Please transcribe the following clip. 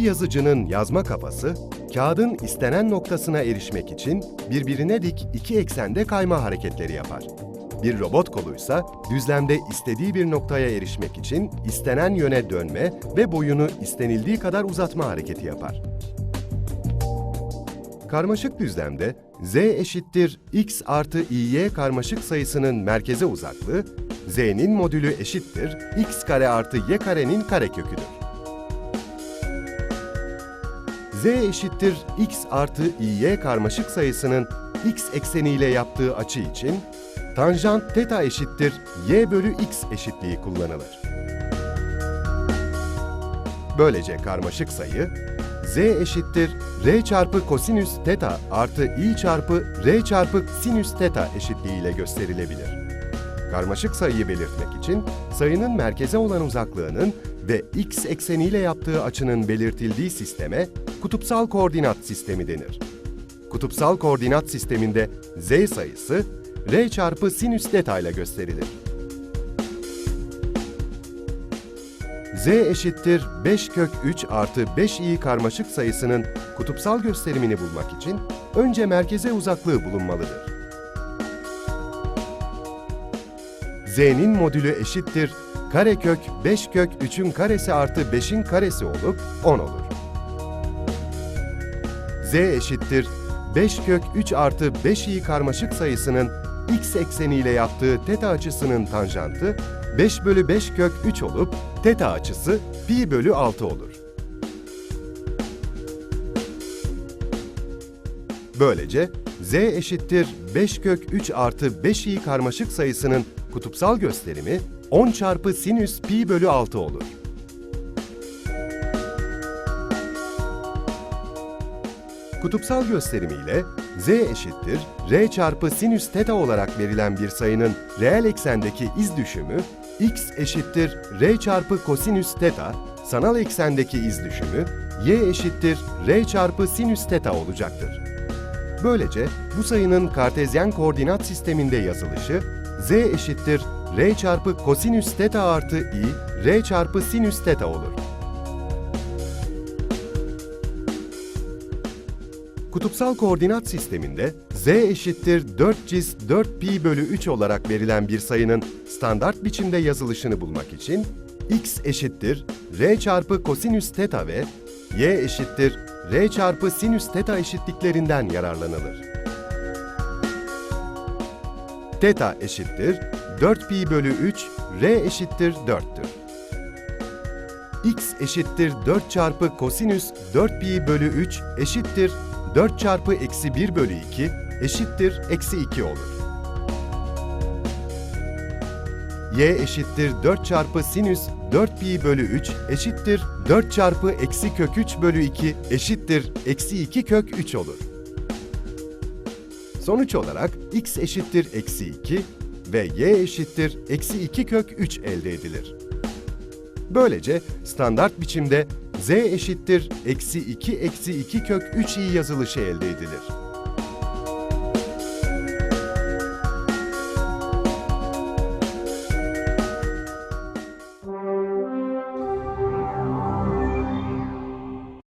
yazıcının yazma kafası, kağıdın istenen noktasına erişmek için birbirine dik iki eksende kayma hareketleri yapar. Bir robot koluysa düzlemde istediği bir noktaya erişmek için istenen yöne dönme ve boyunu istenildiği kadar uzatma hareketi yapar. Karmaşık düzlemde z eşittir x artı iy karmaşık sayısının merkeze uzaklığı, z'nin modülü eşittir x kare artı y karenin kareköküdür. Z eşittir x artı iy karmaşık sayısının x ekseniyle yaptığı açı için tanjant teta eşittir y bölü x eşitliği kullanılır. Böylece karmaşık sayı z eşittir r çarpı kosinüs teta artı i çarpı r çarpı sinüs teta eşitliğiyle gösterilebilir. Karmaşık sayıyı belirtmek için sayının merkeze olan uzaklığının ve x ekseniyle yaptığı açının belirtildiği sisteme kutupsal koordinat sistemi denir. Kutupsal koordinat sisteminde z sayısı r çarpı sinüs teta ile gösterilir. z eşittir 5 kök 3 artı 5i karmaşık sayısının kutupsal gösterimini bulmak için önce merkeze uzaklığı bulunmalıdır. Z'nin modülü eşittir karekök 5 kök 3'ün karesi artı 5'in karesi olup 10 olur. z eşittir 5 kök 3 artı 5i karmaşık sayısının x ekseniyle yaptığı teta açısının tanjantı 5 bölü 5 kök 3 olup teta açısı pi bölü 6 olur. Böylece z eşittir 5 kök 3 artı 5i karmaşık sayısının kutupsal gösterimi 10 çarpı sinüs pi bölü 6 olur. Kutupsal gösterimiyle z eşittir r çarpı sinüs teta olarak verilen bir sayının reel eksendeki iz düşümü x eşittir r çarpı kosinüs teta, sanal eksendeki iz düşümü y eşittir r çarpı sinüs teta olacaktır. Böylece bu sayının kartezyen koordinat sisteminde yazılışı z eşittir r çarpı kosinüs teta artı i r çarpı sinüs teta olur. Kutupsal koordinat sisteminde z eşittir 4 cis 4 pi bölü 3 olarak verilen bir sayının standart biçimde yazılışını bulmak için x eşittir r çarpı kosinüs teta ve y eşittir r çarpı sinüs teta eşitliklerinden yararlanılır. Teta eşittir 4 pi bölü 3 r eşittir 4'tür. x eşittir 4 çarpı kosinüs 4 pi bölü 3 eşittir 4 çarpı eksi 1 bölü 2 eşittir eksi 2 olur. y eşittir 4 çarpı sinüs 4 pi bölü 3 eşittir 4 çarpı eksi kök 3 bölü 2 eşittir eksi 2 kök 3 olur. Sonuç olarak x eşittir eksi 2 ve y eşittir eksi 2 kök 3 elde edilir. Böylece standart biçimde z eşittir eksi 2 eksi 2 kök 3 i yazılışı elde edilir.